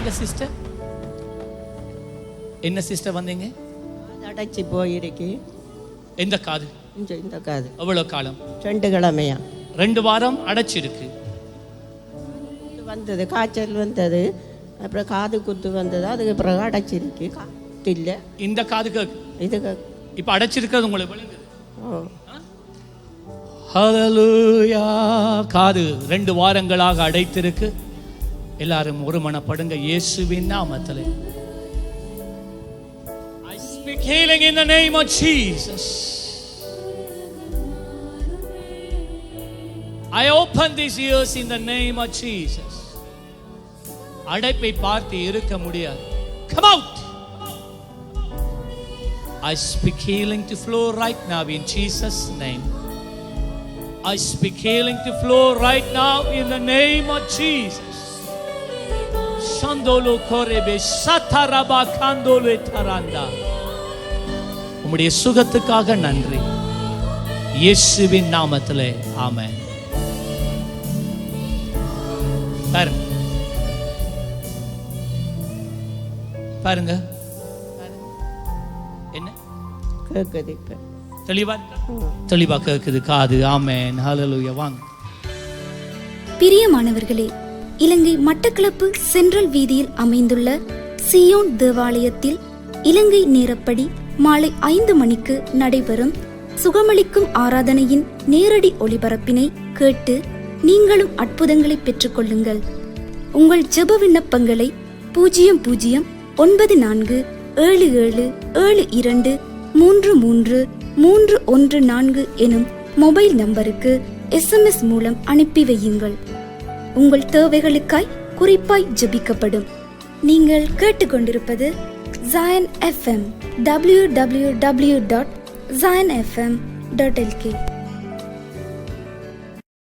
வாங்க சிஸ்டர் என்ன சிஸ்டர் வந்தீங்க? அடைச்சி போயிருக்கு. எந்த காது? இந்த காது. எவ்வளவு காலம்? ரெண்டு கிழமையா. ரெண்டு வாரம் அடைச்சிருக்கு. இது வந்தது காய்ச்சல் வந்தது அப்புறம் காது குத்து வந்தது அதுக்கு பிறகு அடைச்சிருக்கு. காத்து இல்லை இந்த காது கேக்கு. இதுக்கு இப்ப அடைச்சிருக்கிறது உங்களுக்கு ஓ. ஹalleluya காது ரெண்டு வாரங்களாக அடைத்திருக்கு. எல்லாரும் ஒருமனப்படுங்க இயேசுவின் நாமத்தில் I speak healing in the name of Jesus. I open these ears in the name of Jesus. அடைப்பை பார்த்து இருக்க முடியாது Come out. I speak healing to flow right now in Jesus' name. I speak healing to flow right now in the name of Jesus. Shandolo korebe sataraba kandole taranda. உம்முடைய சுகத்துக்காக நன்றி. இயேசுவின் நாமத்திலே ஆமென். பாருங்க. பாருங்க. என்ன? கேட்குது இப்போ தெளிவா? தெளிவா கேக்குது. காது. ஆமென். ஹalleluya. வாங்க. பிரியமானவர்களே இலங்கை மட்டக்களப்பு சென்ட்ரல் வீதியில் அமைந்துள்ள சியோன் தேவாலயத்தில் இலங்கை நேரப்படி மாலை ஐந்து மணிக்கு நடைபெறும் சுகமளிக்கும் ஆராதனையின் நேரடி ஒளிபரப்பினை கேட்டு நீங்களும் அற்புதங்களை பெற்றுக்கொள்ளுங்கள். உங்கள் ஜெப விண்ணப்பங்களை பூஜ்ஜியம் பூஜ்ஜியம் ஒன்பது நான்கு ஏழு ஏழு ஏழு இரண்டு மூன்று மூன்று மூன்று ஒன்று நான்கு எனும் மொபைல் நம்பருக்கு எஸ்எம்எஸ் மூலம் அனுப்பி வையுங்கள். உங்கள் தேவைகளுக்காய் குறிப்பாய் ஜபிக்கப்படும். நீங்கள் கேட்டுக்கொண்டிருப்பது Jayan FM W W W dot Jayan FM dot LK